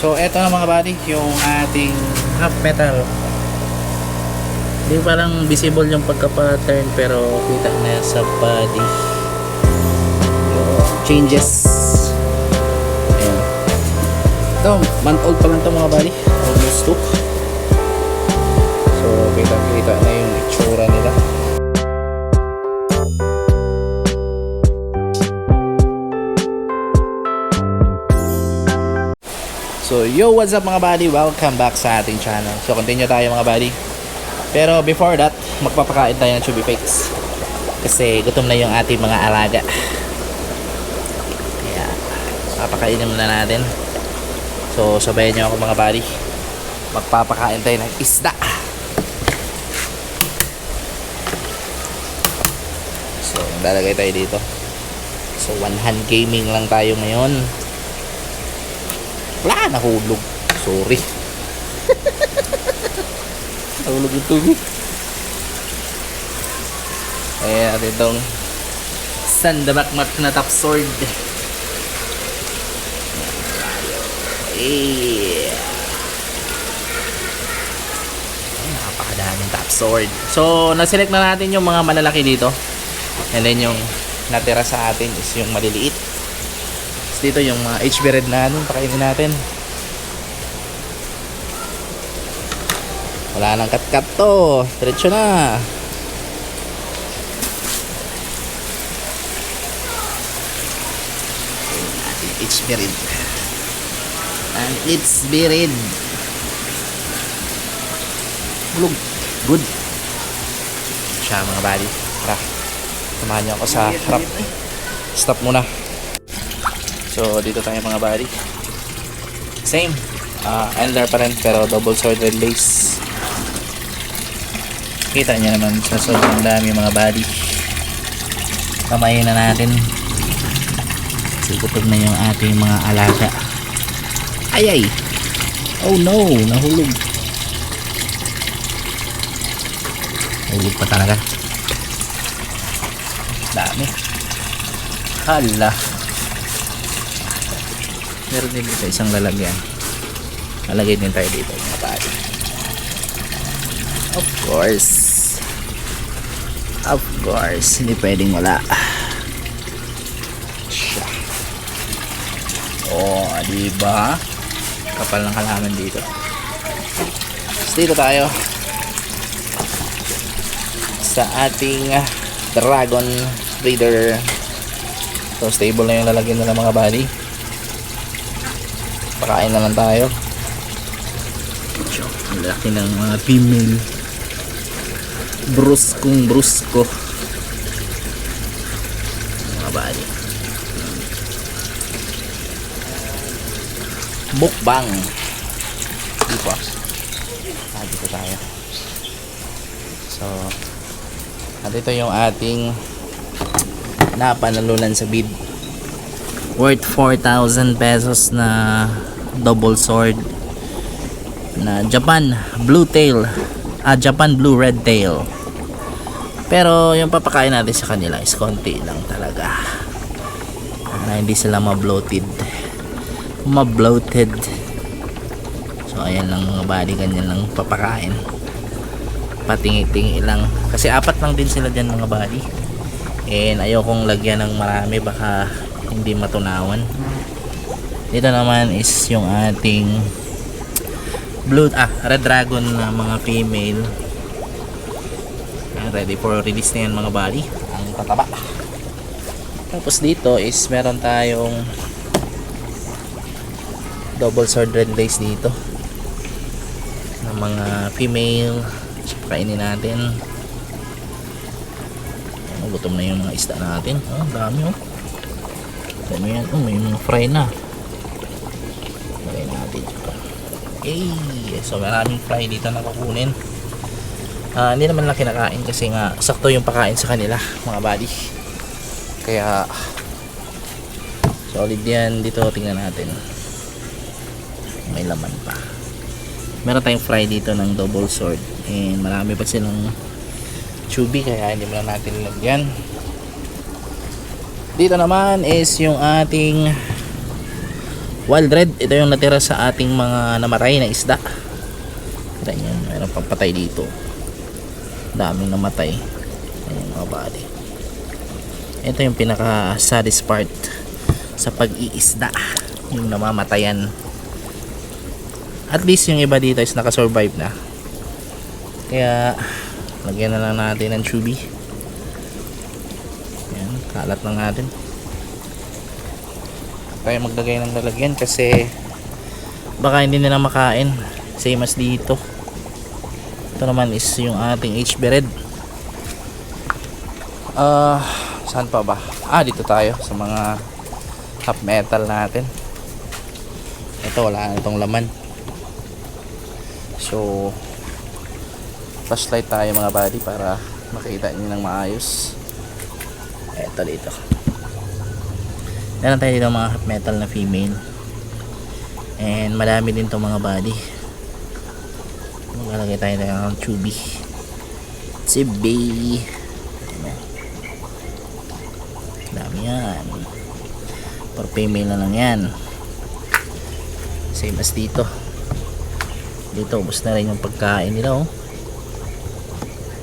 So, eto na mga buddy, yung ating half metal. Hindi parang visible yung pagka-pattern pero kita na sa body. Yung changes. Ayan. Ito, month old pa lang ito mga buddy. Almost 2. So, kita-kita So, yo, what's up mga buddy? Welcome back sa ating channel. So, continue tayo mga buddy. Pero before that, magpapakain tayo ng chubby fakes. Kasi gutom na yung ating mga alaga. Kaya, papakainin muna natin. So, sabayan nyo ako mga buddy. Magpapakain tayo ng isda. So, lalagay tayo dito. So, one hand gaming lang tayo ngayon. Wala, nahulog. Sorry. nahulog yung tubig. Ayan, at itong sandabakmak na top sword. Yeah. Napakadaming top sword. So, naselect na natin yung mga malalaki dito. And then yung natira sa atin is yung maliliit. Dito yung mga HB red na ano, pakainin natin. Wala nang kat-kat to. Diretso na. HB red. And it's red. Bulog. Good. Siya mga buddy. Tara. Samahan niyo ako sa harap. Stop muna. So, dito tayo mga buddy. Same. Uh, Elder pa rin, pero double sword red lace. Kita niyo naman sa sobrang dami mga buddy. Kamayin na natin. Kasi gutom na yung ating mga alaga. Ay ay! Oh no! Nahulog. Nahulog pa talaga. Dami. Hala. Meron din dito isang lalagyan. Lalagay din tayo dito mga buddy. Of course. Of course. Hindi pwedeng wala. Siya. Oh, di ba? Kapal ng halaman dito. Tapos dito tayo sa ating Dragon Breeder. So, stable na yung lalagyan nila mga buddy. Pakain na lang tayo. Ang laki ng mga female. Bruskong brusko. Mga buddy. Mukbang. Dito. Ah, dito tayo. So, nandito yung ating napanalunan sa bid worth 4,000 pesos na double sword na Japan blue tail. Ah Japan blue red tail. Pero yung papakain natin sa kanila is konti lang talaga. Na hindi sila ma-bloated. Ma-bloated. So ayan lang mga body ganyan lang papakain. Patingi-tingi lang. Kasi apat lang din sila dyan mga body and ayaw kong lagyan ng marami baka hindi matunawan. Dito naman is yung ating blue ah red dragon na mga female. Ayan, ready for release na yan mga body ang tataba. Tapos dito is meron tayong double sword red lace dito. Ng mga female. Kainin natin. Ayan, gutom na yung mga isda natin. Oh, dami oh dami yan? Oh, may mga fry na. Lagay natin. Okay so maraming fry dito na kukunin. Ah, hindi naman lang kinakain kasi nga sakto yung pakain sa kanila mga buddy. Kaya solid yan. Dito tingnan natin. May laman pa. Meron tayong fry dito ng double sword. And marami pa silang chubby kaya hindi mo lang natin lagyan dito naman is yung ating wild red. Ito yung natira sa ating mga namatay na isda. Kita nyo mayroon pang patay dito. Daming namatay. Ayan mga body ito yung pinaka saddest part sa pag-iisda yung namamatayan. At least yung iba dito is nakasurvive na. Kaya lagyan na lang natin ng chubby kalat lang natin tayo maglagay ng lalagyan kasi baka hindi nila makain. Same as dito. Ito naman is yung ating HB red ah saan pa ba? Ah dito tayo sa mga half metal natin. Ito wala na itong laman. So flashlight tayo mga buddy para makita nyo ng maayos eto dito meron tayo dito mga half metal na female. And madami din to mga body. Maglalagay tayo ng chubby. Bay dami yan. For female na lang yan. Same as dito. Dito ubos na rin yung pagkain nila oh.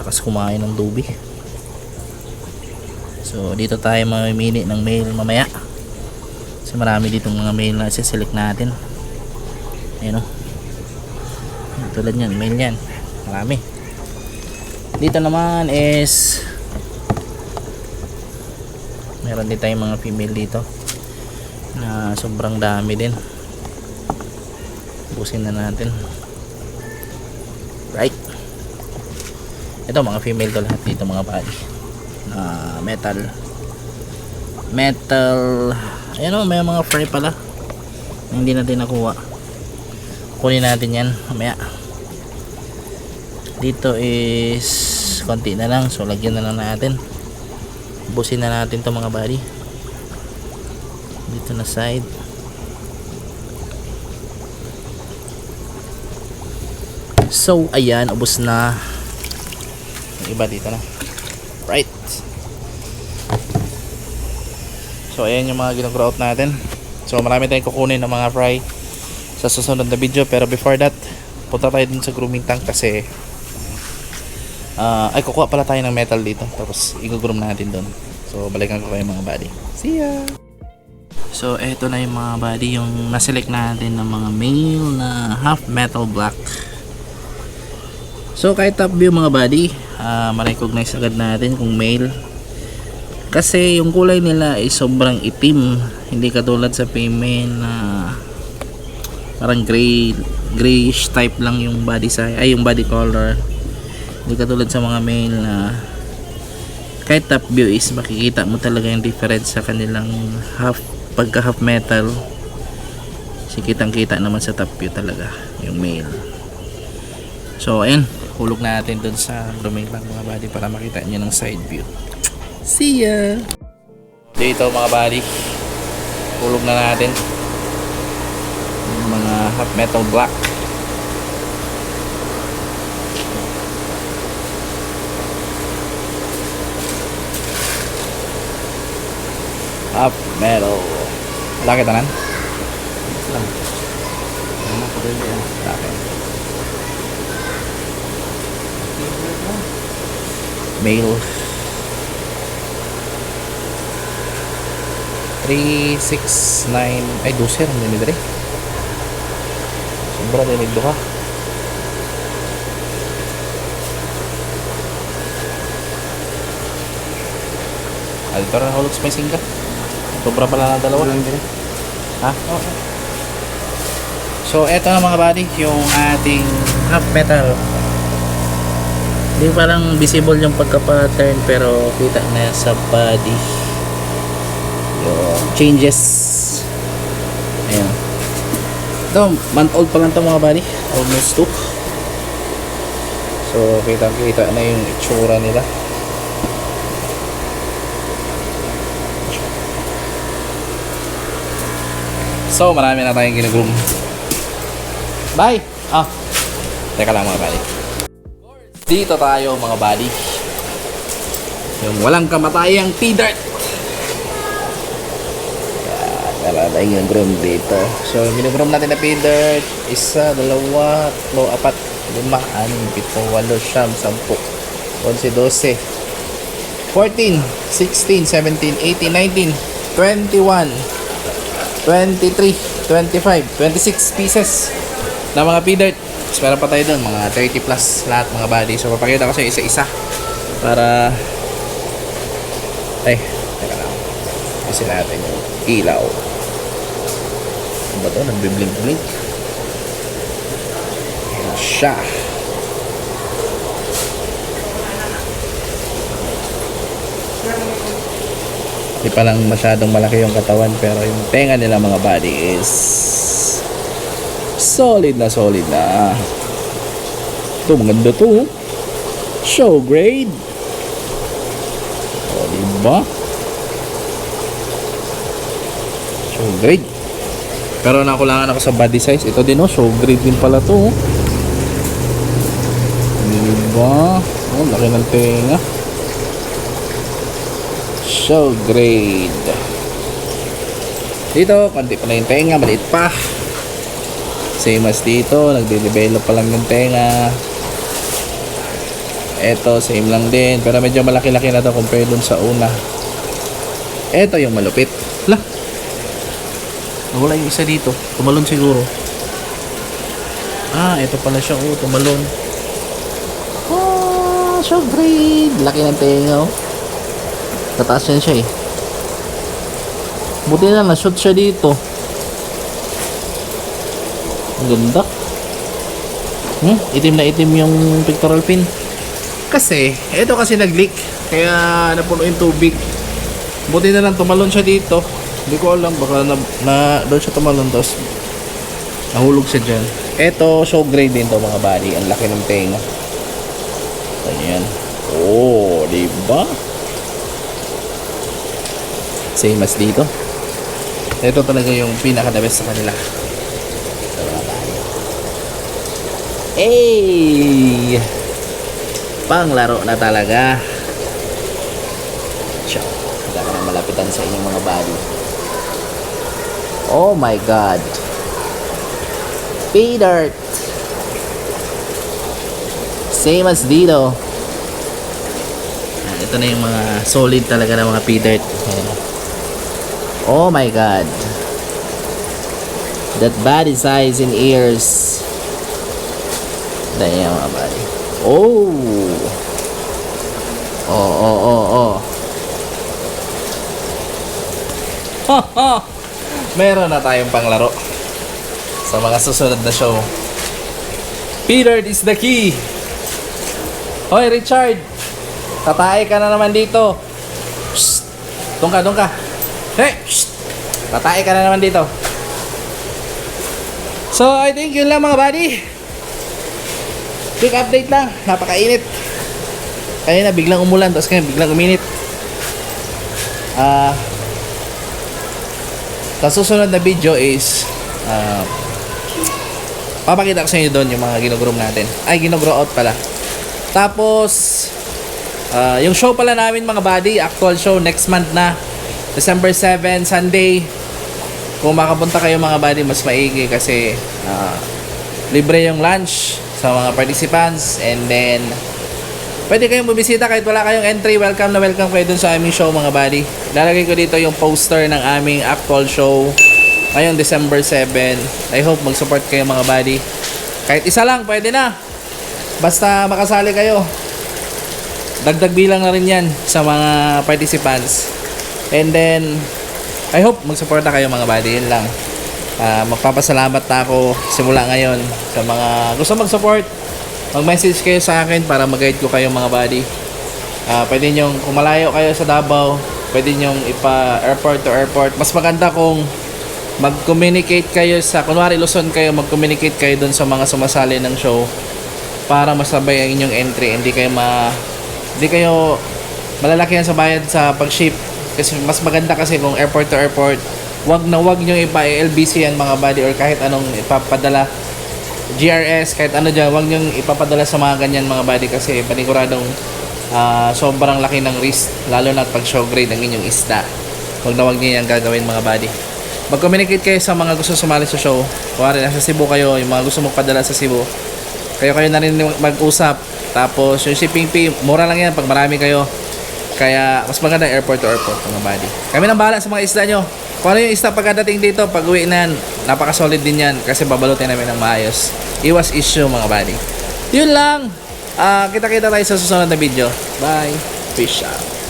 Lakas kumain ng dubi so dito tayo mamimili ng male mamaya. Kasi marami ditong mga male na isiselect natin. Ayun oh. Tulad yan male yan marami. Dito naman is meron din tayong mga female dito na sobrang dami din. Busin na natin. Right. Ito mga female to lahat dito mga body na metal. Metal. Ayun o may mga fry pala. Hindi natin nakuha. Kunin natin yan mamaya. Dito is konti na lang. So lagyan na lang natin. Busin na natin to mga body dito na side. So ayan ubos na. Iba dito na right. So ayan yung mga ginagrout natin. So marami tayong kukunin ng mga fry sa susunod na video. Pero before that punta tayo dun sa grooming tank kasi ah ay kukuha pala tayo ng metal dito. Tapos i-groom natin dun. So balikan ko kayo mga buddy. See ya! So eto na yung mga buddy yung naselect natin ng mga male na half metal black. So kahit top view mga buddy, uh, ma-recognize agad natin kung male. Kasi yung kulay nila ay sobrang itim, hindi katulad sa female na parang gray grayish type lang yung body size, ay yung body color. Hindi katulad sa mga male na kahit top view is makikita mo talaga yung difference sa kanilang half pagka half metal. Si kitang kita naman sa top view talaga yung male. So ayun, hulog natin dun sa domain lang mga buddy para makita nyo ng side view. See ya! Dito mga buddy, hulog na natin yung mga half metal black. Half metal. Wala kita nan? Lang. Laki. male 369 ay doser ang dami dere sobra din ito ha dito na sa may singka sobra pala na dalawa ha? so eto na mga buddy yung ating half metal hindi parang visible yung pagka-pattern pero kita na sa body. Yung changes. Ayan. Ito month old pa lang ito mga body almost 2 so kita kita na yung itsura nila. So marami na tayong ginugroom bye! Ah. Teka lang mga body dito tayo mga buddy. Yung walang kamatayang T-Dart. Wala na yung groom dito. So, yung ginugroom natin na feeder, isa, dalawa, tatlo, apat, lima, anim, pito, walo, siyam, sampu, 11, 12, 14, 16, 17, 18, 19, 21, 23, 25, 26 pieces na mga. Tapos meron pa tayo doon, mga 30 plus lahat mga body. So, papakita ko sa isa-isa para ay, teka lang. Kasi natin yung ilaw. Ano ba to? Nagbiblink-blink. Ayan siya. Di pa lang masyadong malaki yung katawan pero yung tenga nila mga body is solid na solid na. Ito, maganda to. oh. Show grade. O, diba? Show grade. Pero nakulangan ako sa body size. Ito din oh, show grade din pala to. oh. Diba? Oh, laki ng tenga. Show grade. Dito, konti pa yung tenga, maliit pa. Same as dito, nagde-develop pa lang yung tenga. Ito, same lang din. Pero medyo malaki-laki na to compare dun sa una. Ito yung malupit. La. Nawala yung isa dito. Tumalon siguro. Ah, ito pala siya. Oh, tumalon. So great. Laki ng tenga, oh. Tataas yan siya, eh. Buti na, na-shoot siya dito. Ang ganda. Hmm, itim na itim yung pictorial pin. Kasi, ito kasi nag-leak. Kaya napuno yung tubig. Buti na lang tumalon siya dito. Hindi ko alam, baka na, na doon siya tumalon tapos nahulog siya dyan. Ito, show grade din to mga body. Ang laki ng tenga. Ayan. Oh, di ba? Same as dito. Ito talaga yung pinaka-the best sa kanila. Ito mga body. Hey! Panglaro na talaga. Ciao. Wala na malapitan sa inyong mga body. Oh my God. Pay dirt. Same as dito. Ah, Ito na yung mga solid talaga na mga pay dirt. Ayan. Oh my God. That body size in ears. Damn, mga body. Oh. Oh, oh, oh, oh. Ha, ha. Meron na tayong panglaro sa mga susunod na show. Peter is the key. Hoy, Richard. Tatay ka na naman dito. Shh. Doon. Hey, shh. Tatay ka na naman dito. So, I think yun lang mga buddy. Quick update lang. Napakainit. Kanina biglang umulan, tapos ngayon biglang uminit. Ah... sa susunod na video is ah, papakita ko sa inyo doon yung mga ginogrom natin. Ay, ginogro out pala. Tapos, ah, yung show pala namin mga buddy, actual show next month na. December 7, Sunday. Kung makapunta kayo mga buddy, mas maigi kasi ah, libre yung lunch sa mga participants. And then pwede kayong bumisita kahit wala kayong entry. Welcome na welcome kayo dun sa aming show mga buddy. Lalagay ko dito yung poster ng aming actual show ngayong December 7 I hope mag support kayo mga buddy. Kahit isa lang pwede na. Basta makasali kayo. Dagdag bilang na rin yan sa mga participants. And then I hope magsuporta kayo mga buddy. Yun lang Ah, magpapasalamat na ako simula ngayon sa mga gusto mag-support. Mag-message kayo sa akin para mag-guide ko kayo mga buddy. Ah, pwede nyo, kung malayo kayo sa Davao, pwede nyo ipa airport to airport. Mas maganda kung mag-communicate kayo sa, kunwari Luzon kayo, mag-communicate kayo dun sa mga sumasali ng show para masabay ang inyong entry. Hindi kayo ma, hindi kayo malalakihan sa bayad sa pag-ship. Kasi mas maganda kasi kung airport to airport, wag na wag nyo ipa LBC yan mga buddy or kahit anong ipapadala GRS kahit ano dyan wag nyo ipapadala sa mga ganyan mga buddy kasi paniguradong ah, sobrang laki ng risk lalo na pag show grade ang inyong isda wag na wag nyo yan gagawin mga buddy mag-communicate kayo sa mga gusto sumali sa show. Kung rin nasa Cebu kayo, yung mga gusto magpadala sa Cebu. Kayo kayo na rin mag-usap. Tapos yung shipping fee, mura lang yan pag marami kayo. Kaya mas maganda airport to airport mga buddy. Kami nang bahala sa mga isda nyo. Kung ano yung isda pagkadating dito, pag uwi na, napaka-solid din yan kasi babalutin namin ng maayos. Iwas issue mga buddy. Yun lang. Ah, kita-kita tayo sa susunod na video. Bye. Peace out.